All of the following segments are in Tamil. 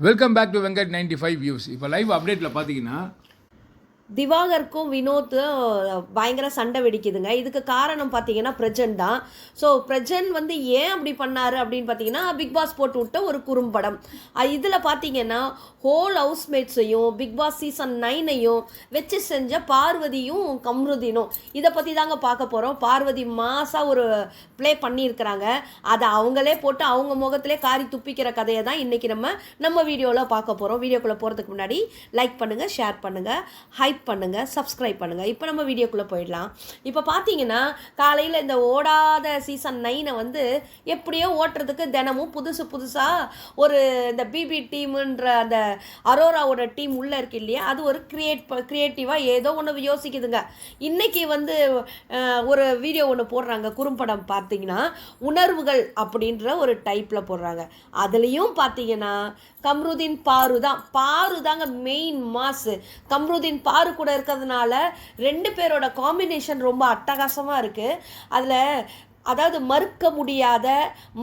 Welcome back to Venkat ninety five views இப்போ லைவ் அப்டேட்டில் பார்த்தீங்கன்னா திவாகருக்கும் வினோத்தும் பயங்கர சண்டை வெடிக்குதுங்க. இதுக்கு காரணம் பார்த்தீங்கன்னா பிரஜன் தான். ஸோ பிரஜன் வந்து ஏன் அப்படி பண்ணார் அப்படின்னு பார்த்தீங்கன்னா பிக் பாஸ் போட்டு விட்ட ஒரு குறும்படம். இதில் பார்த்தீங்கன்னா ஹோல் ஹவுஸ்மேட்ஸையும் பிக் பாஸ் சீசன் நைனையும் வச்சு செஞ்ச பார்வதியும் கம்ருதினும். இதை பற்றி தாங்க பார்க்க போகிறோம் பார்வதி மாசாக ஒரு ப்ளே பண்ணியிருக்கிறாங்க. அதை அவங்களே போட்டு அவங்க முகத்திலே காரி துப்பிக்கிற கதையை தான் இன்றைக்கி நம்ம நம்ம வீடியோவில் பார்க்க போகிறோம் வீடியோக்குள்ளே போகிறதுக்கு முன்னாடி லைக் பண்ணுங்கள் ஷேர் பண்ணுங்கள் ஹைப் பண்ணுங்கள் சப்ஸ்கிரைப் பண்ணுங்கள் இப்போ நம்ம வீடியோக்குள்ளே போயிடலாம். இப்போ பார்த்தீங்கன்னா காலையில் இந்த ஓடாத சீசன் நைனை வந்து எப்படியோ ஓட்டுறதுக்கு தினமும் புதுசு புதுசாக ஒரு இந்த பிபி டீமுன்ற அந்த அரோராவோட டீம் உள்ளே இருக்கு இல்லையா? அது ஒரு கிரியேட் க்ரியேட்டிவாக ஏதோ ஒன்று யோசிக்குதுங்க. இன்றைக்கி வந்து ஒரு வீடியோ ஒன்று போடுறாங்க. குறும்படம் பார்த்தீங்கன்னா உணர்வுகள் அப்படின்ற ஒரு டைப்பில் போடுறாங்க. அதுலேயும் பார்த்தீங்கன்னா கம்ருதீன் பாரு தான். பாரு தாங்க மெயின் மாஸு கம்ருதீன் பாரு கூட இருக்கிறதுனால ரெண்டு பேரோட காம்பினேஷன் ரொம்ப அட்டகாசமாக இருக்குது அதில் அதாவது மறுக்க முடியாத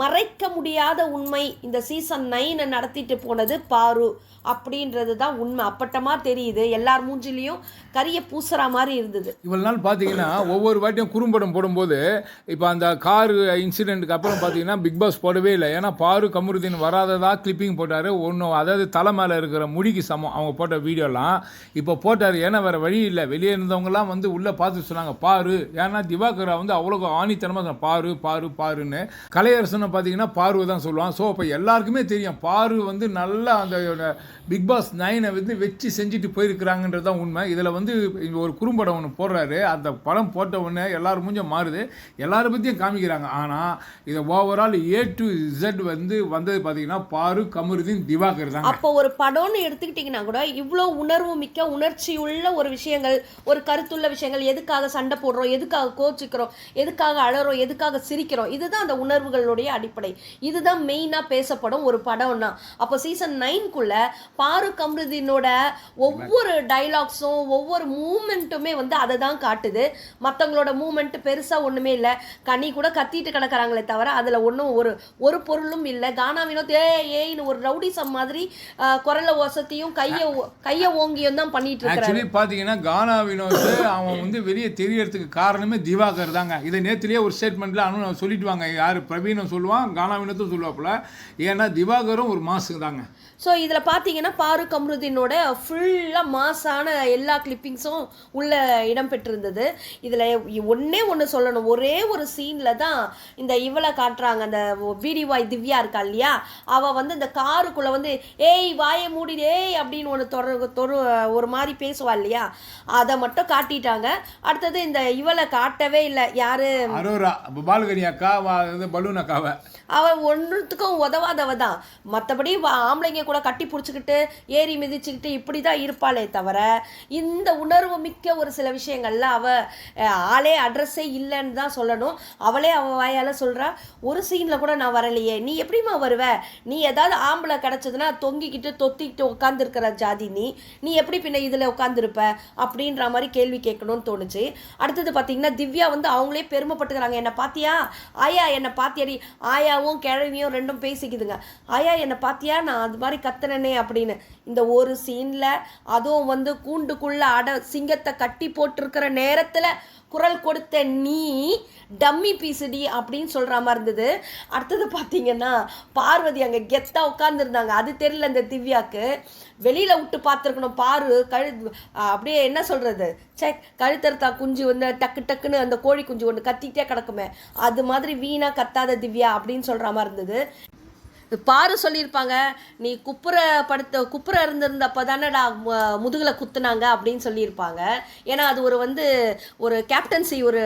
மறைக்க முடியாத உண்மை இந்த சீசன் நைனை நடத்திட்டு போனது பாரு அப்படின்றது தான் உண்மை. அப்பட்டமாக தெரியுது. எல்லார் மூஞ்சிலையும் கரிய பூசுற மாதிரி இருந்தது. இவ்வளோ நாள் பார்த்தீங்கன்னா ஒவ்வொரு வாட்டியும் குறும்படம் போடும்போது இப்போ அந்த கார் இன்சிடெண்ட்டுக்கு அப்புறம் பார்த்தீங்கன்னா பிக் பாஸ் போடவே இல்லை. ஏன்னா பாரு கமருதீன் வராததா கிளிப்பிங் போட்டார். ஒன்றும் அதாவது தலை மேலே இருக்கிற முடிக்கு சமம். அவங்க போட்ட வீடியோலாம். இப்போ போட்டார். ஏன்னா வேறு வழி இல்லை. வெளியே இருந்தவங்கலாம் வந்து உள்ளே பார்த்து சொன்னாங்க பாரு. ஏன்னா திவாகரா வந்து அவ்வளோ ஆணித்தனமாக பாரு பாரு பாருன்னு கலையரசனை பார்த்தீங்கன்னா பார்வை தான் சொல்லுவான். ஸோ அப்போ எல்லாருக்குமே தெரியும். பாரு வந்து நல்லா அந்த பிக் பாஸ் நைனை வந்து வச்சு செஞ்சுட்டு போயிருக்கிறாங்கன்றது தான் உண்மை. இதில் வந்து ஒரு குறும்படம் ஒன்று போடுறாரு. அந்த படம் போட்ட உடனே எல்லாரும் மூஞ்சம் மாறுது. எல்லாரை பற்றியும் காமிக்கிறாங்க. ஆனால் இதை ஓவரால் ஏ டு இசட் வந்து வந்தது பார்த்தீங்கன்னா பாரு கமருதீன் திவாகர் தான் அப்போ ஒரு படம்னு எடுத்துக்கிட்டிங்கன்னா கூட இவ்வளோ உணர்வு மிக்க உணர்ச்சி உள்ள ஒரு விஷயங்கள் ஒரு கருத்துள்ள விஷயங்கள் எதுக்காக சண்டை போடுறோம் எதுக்காக கோச்சிக்கிறோம் எதுக்காக அழறோம் எதுக்காக சிரிக்கிறோம்? இதுதான் அந்த உணர்வுகளுடைய அடிப்படை. இதுதான் மெயினாக பேசப்படும் ஒரு படம்னா. அப்போ சீசன் நைன்குள்ள பாரு கம்ருதீனோட ஒவ்வொரு டைலாக்ஸும் ஒவ்வொரு மூமெண்ட்டுமே வந்து அதை தான் காட்டுது. மற்றவங்களோட மூமெண்ட்டு பெருசாக ஒன்றுமே இல்லை. கனி கூட கத்திட்டு கிடக்கிறாங்களே தவிர அதில் ஒன்றும் ஒரு ஒரு பொருளும் இல்லை. கானா வினோத் ஏ ஏய்னு ஒரு ரவுடிசம் மாதிரி குரல வசதியும் கையை கையை ஓங்கியும் தான் பண்ணிட்டு இருக்கிறாரு. ஆக்சுவலி பார்த்தீங்கன்னா கானா வினோத் அவன் வந்து வெளியே தெரியறதுக்கு காரணமே திவாகர் தாங்க. இதை நேற்றுலேயே ஒரு ஸ்டேட்மெண்ட்டில் அனு சொல்லிட்டு வாங்க யார்? பிரவீனும் சொல்லுவான் கானா வினோத்தும் சொல்லுவாப்புல ஏன்னா திவாகரும் ஒரு மாசு தாங்க. ஸோ இதில் பார்த்தீங்கன்னா பாரு கம்ருதீனோட ஃபுல்லாக மாசான எல்லா கிளிப்பிங்ஸும் உள்ள இடம்பெற்றிருந்தது இதில் ஒன்றே ஒன்று சொல்லணும். ஒரே ஒரு சீனில் தான் இந்த இவளை காட்டுறாங்க. அந்த வீடிவாய் திவ்யா இருக்கா இல்லையா? அவள் வந்து இந்த காருக்குள்ளே வந்து ஏய் வாயை மூடிடு ஏய் அப்படின்னு ஒன்று தொட தொரு ஒரு மாதிரி பேசுவா இல்லையா? அதை மட்டும் காட்டிட்டாங்க. அடுத்தது இந்த இவளை காட்டவே இல்லை. யாரு? அரோரா பாலுகனி அக்கா வந்து பலூன் அக்காவை அவள் ஒன்றுத்துக்கும் உதவாதவ தான். மற்றபடி ஆம்பளைங்க கூட கட்டி பிடிச்சிக்கிட்டு ஏறி மிதிச்சுக்கிட்டு இப்படி தான் இருப்பாளே தவிர இந்த உணர்வு மிக்க ஒரு சில விஷயங்கள்ல அவ ஆளே அட்ரஸே இல்லைன்னு தான் சொல்லணும். அவளே அவ வாயால் சொல்கிறா ஒரு சீனில் கூட நான் வரலையே. நீ எப்படிம்மா வருவ? நீ ஏதாவது ஆம்பளை கிடச்சதுன்னா தொங்கிக்கிட்டு தொத்திக்கிட்டு உட்காந்துருக்கிற ஜாதி நீ. நீ எப்படி பின்ன இதில் உட்காந்துருப்ப அப்படின்ற மாதிரி கேள்வி கேட்கணும்னு தோணுச்சு. அடுத்தது பார்த்தீங்கன்னா திவ்யா வந்து அவங்களே பெருமைப்பட்டுக்கிறாங்க. என்னை பாத்தியா? ஆயா என்னை பாத்தியாடி. ஆயாவும் கிழவியும் ரெண்டும் பேசிக்குதுங்க. ஆயா என்னை பாத்தியா? நான் அது மாதிரி கத்துனனே அப்படின்னு. இந்த ஒரு சீனில் அதுவும் வந்து கூண்டுக்குள்ளே அட சிங்கத்தை கட்டி போட்டிருக்கிற நேரத்தில் குரல் கொடுத்த நீ டம்மி பீசுடி அப்படின்னு சொல்கிற மாதிரி இருந்தது. அடுத்தது பார்த்தீங்கன்னா பார்வதி அங்கே கெத்தாக உட்காந்துருந்தாங்க அது தெரியல இந்த திவ்யாவுக்கு வெளியில் விட்டு பார்த்துருக்கணும். பாரு கழு அப்படியே என்ன சொல்கிறது சே கழுத்தறுத்தா குஞ்சு வந்து டக்கு டக்குன்னு அந்த கோழி குஞ்சு ஒன்று கத்திக்கிட்டே கிடக்குமே. அது மாதிரி வீணாக கத்தாத திவ்யா அப்படின்னு சொல்கிற மாதிரி இருந்தது. பாரு சொல்லியிருப்பாங்க நீ குப்புற படுத்த குப்புற இருந்திருந்தப்போ தானடா முதுகில் குத்துனாங்க அப்படின்னு சொல்லியிருப்பாங்க. ஏன்னா அது ஒரு வந்து ஒரு கேப்டன்சி ஒரு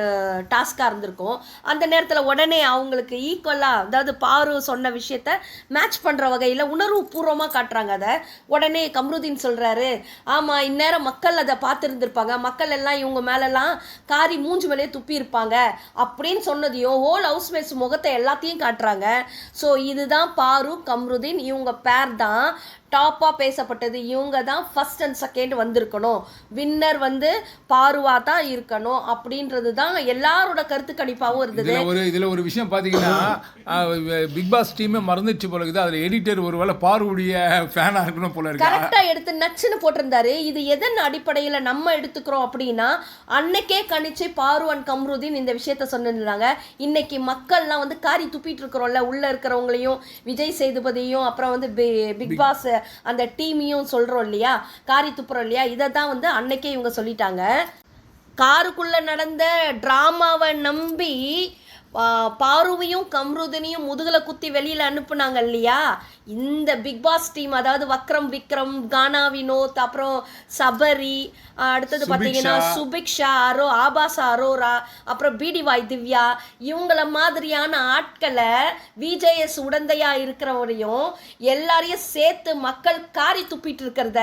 டாஸ்காக இருந்திருக்கும். அந்த நேரத்தில் உடனே அவங்களுக்கு ஈக்குவலாக அதாவது பாரு சொன்ன விஷயத்த மேட்ச் பண்ணுற வகையில் உணர்வு பூர்வமாக காட்டுறாங்க அதை. உடனே கம்ருதீன் சொல்கிறாரு ஆமாம் இந்நேரம் மக்கள் அதை பார்த்துருந்துருப்பாங்க. மக்கள் எல்லாம் இவங்க மேலெல்லாம் காரி மூஞ்சி மேலே துப்பியிருப்பாங்க அப்படின்னு சொன்னதையும் ஹோல் ஹவுஸ்மேட்ஸ் முகத்தை எல்லாத்தையும் காட்டுறாங்க. ஸோ இதுதான் பா பாரு கம்ருதீன் இவங்க பேர் தான் டாப்பாக பேசப்பட்டது. இவங்க தான் ஃபர்ஸ்ட் அண்ட் செகண்ட் வந்திருக்கணும். வின்னர் வந்து பாருவா தான் இருக்கணும் அப்படின்றது தான் எல்லாரோட கருத்து கணிப்பாகவும் இருந்தது. இதுல ஒரு இதுல ஒரு விஷயம் பாத்தீங்கன்னா பிக் பாஸ் டீமே மறந்துச்சு போல இருக்குது அதுல எடிட்டர் ஒருவேளை பார்வுடைய ஃபேனா இருக்கணும் போல இருக்கு. கரெக்டா எடுத்து நச்சுன்னு போட்டிருந்தாரு. இது எதன் அடிப்படையில நம்ம எடுத்துக்கிறோம் அப்படின்னா அன்னைக்கே கணிச்சு பார்வன் கம்ருதீன் இந்த விஷயத்த சொன்னிருந்தாங்க. இன்னைக்கு மக்கள்லாம் வந்து காரி துப்பிட்டு இருக்கிறோம்ல. உள்ள இருக்கிறவங்களையும் விஜய் சேதுபதியும் அப்புறம் வந்து பிக் பாஸ் அந்த டீமையும் சொல்றோம் இல்லையா? காரி துப்புறோம் இல்லையா? இதை தான் வந்து அன்னைக்கே இவங்க சொல்லிட்டாங்க. காருக்குள்ள நடந்த டிராமாவை நம்பி பாருவையும் கம்ருதனையும் முதுகுல குத்தி வெளியில அனுப்புனாங்க இல்லையா? இந்த பிக் பாஸ் டீம் அதாவது வக்ரம் விக்ரம் கானா வினோத் அப்புறம் சபரி அடுத்தது பார்த்தீங்கன்னா சுபிக்ஷா அரோ ஆபாசா அரோரா அப்புறம் பிடி வாய் திவ்யா இவங்கள மாதிரியான ஆட்களை விஜேஎஸ் உடந்தையா இருக்கிறவரையும் எல்லாரையும் சேர்த்து மக்கள் காரி துப்பிட்டு இருக்கிறத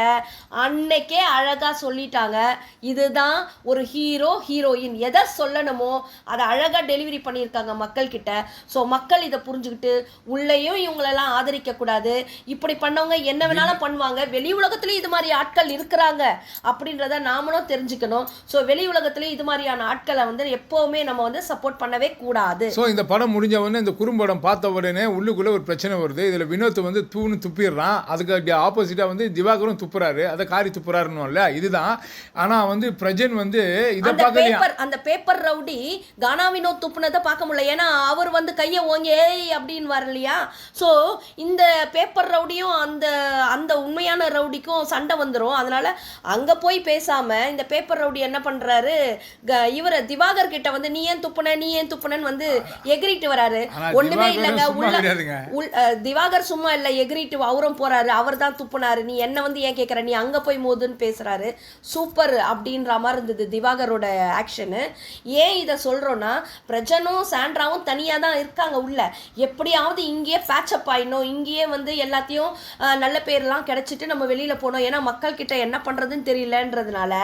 அன்னைக்கே அழகா சொல்லிட்டாங்க. இதுதான் ஒரு ஹீரோ ஹீரோயின். எதை சொல்லணுமோ அதை அழகா டெலிவரி பண்ணியிருக்காங்க. மக்கள் கிட்ட ஸோ மக்கள் இதை புரிஞ்சுக்கிட்டு உள்ளேயும் இவங்களெல்லாம் ஆதரிக்க கூடாது இப்படி பண்ணவங்க என்ன வேணாலும் பண்ணுவாங்க. வெளி உலகத்துலயும் இது மாதிரி ஆட்கள் இருக்கிறாங்க அப்படின்றத நாமளும் தெரிஞ்சுக்கணும். ஸோ வெளி உலகத்துலயும் இது மாதிரியான ஆட்களை வந்து எப்பவுமே நம்ம வந்து சப்போர்ட் பண்ணவே கூடாது. ஸோ இந்த படம் முடிஞ்ச உடனே இந்த குறும்படம் பார்த்த உடனே உள்ளுக்குள்ளே ஒரு பிரச்சனை வருது. இதில் வினோத் வந்து தூணு துப்பிடுறான். அதுக்கு ஆப்போசிட்டாக வந்து திவாகரும் துப்புறாரு. அதை காரி துப்புறாருன்னு இதுதான். ஆனால் வந்து பிரஜன் வந்து இதை பார்க்கலையா? பேப்பர் அந்த பேப்பர் ரவுடி கானா வினோத் துப்புனதை பார்க்க முடியல ஏன்னா அவர் வந்து கையை ஓங்கி ஏய் அப்படின்னு வர இல்லையா? ஸோ இந்த பேப்பர் ரவுடியும் அந்த அந்த உண்மையான ரவுடிக்கும் சண்டை வந்துடும் அதனால அங்கே போய் பேசாம இந்த பேப்பர் ரவுடி என்ன பண்றாரு? இவர் திவாகர் கிட்ட வந்து நீ ஏன் துப்புன? நீ ஏன் துப்புனன்னு வந்து எகிரிட்டு வராரு. திவாகரும் இல்லைங்க. உள்ள. உள் திவாகர் சும்மா இல்லை. எகிரிட்டு அவரும் போறாரு. அவர் தான் துப்புனாரு. நீ என்ன வந்து ஏன் கேட்குற நீ அங்கே போய் மோதுன்னு பேசுறாரு. சூப்பர் அப்படின்ற மாதிரி இருந்தது திவாகரோட ஆக்ஷனு ஏன் இதை சொல்றோம்னா பிரஜனும் சாண்ட்ராவும் தனியாக தான் இருக்காங்க உள்ள. எப்படியாவது இங்கேயே பேச்சப் ஆயிடணும். இங்கேயே வந்து எல்லாத்தையும் நல்ல பேர்லாம் கிடச்சிட்டு நம்ம வெளியில் போனோம் ஏன்னா மக்கள் கிட்ட என்ன பண்ணுறதுன்னு தெரியலன்றதுனால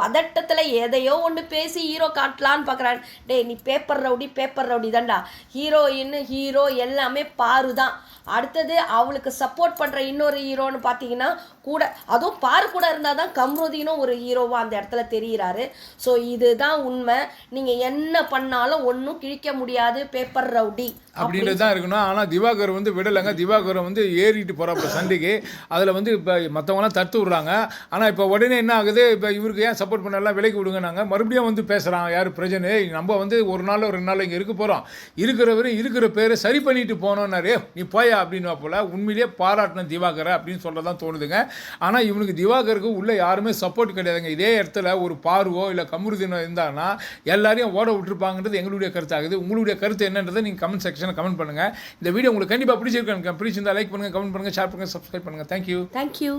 பதட்டத்தில் எதையோ ஒன்று பேசி ஹீரோ காட்டலான்னு பார்க்குறான் டேய் நீ பேப்பர் ரவுடி பேப்பர் ரவுடி தான்டா. ஹீரோயின் ஹீரோ எல்லாமே பாரு தான். அடுத்தது அவளுக்கு சப்போர்ட் பண்ணுற இன்னொரு ஹீரோன்னு பார்த்தீங்கன்னா கூட அதுவும் பாரு கூட இருந்தால் தான் கம்ருதீனும் ஒரு ஹீரோவாக அந்த இடத்துல தெரிகிறாரு ஸோ இதுதான் உண்மை. நீங்கள் என்ன பண்ணாலும் ஒன்றும் கிழிக்க முடியாது பேப்பர் ரவுடி அப்படின்றது தான் இருக்கணும். ஆனால் திவாகர் வந்து விடலைங்க. திவாகரை வந்து ஏறிட்டு போகிறாப்புல சண்டைக்கு. அதில் வந்து இப்போ மற்றவங்களாம் தடுத்து விட்றாங்க. ஆனால் இப்போ உடனே என்ன ஆகுது? இப்போ இவருக்கு ஏன் சப்போர்ட் பண்ணலாம் விலைக்கு விடுங்க நாங்கள் மறுபடியும் வந்து பேசுகிறான் யார்? பிரஜனு. நம்ம வந்து ஒரு நாள் ரெண்டு நாள் இங்கே இருக்க போகிறோம் இருக்கிறவரு இருக்கிற பேரை சரி பண்ணிட்டு போனோன்னாரு நீ போயா அப்படின்னு போல உண்மையிலேயே பாராட்டின திவாகரை அப்படின்னு சொல்ல தான் தோணுதுங்க. ஆனால் இவனுக்கு திவாகருக்கு உள்ள யாருமே சப்போர்ட் கிடையாதுங்க. இதே இடத்துல ஒரு பார்வோ இல்லை கமருதினோ இருந்தாங்கன்னா எல்லாரையும் ஓட விட்டுருப்பாங்கன்றது எங்களுடைய கருத்தாகுது. உங்களுடைய கருத்து என்னன்றதை நீங்கள் கமெண்ட் செக்ஷனில் கமெண்ட் பண்ணுங்கள் இந்த வீடியோ உங்களுக்கு கண்டிப்பாக பிடிச்சிருக்கேன் பிடிச்சிருந்தா லைக் பண்ணுங்கள் கமெண்ட் பண்ணுங்கள் ஷேர் பண்ணுங்கள் சப்ஸ்கிரைப் பண்ணுங்கள் தேங்க்யூ தேங்க்யூ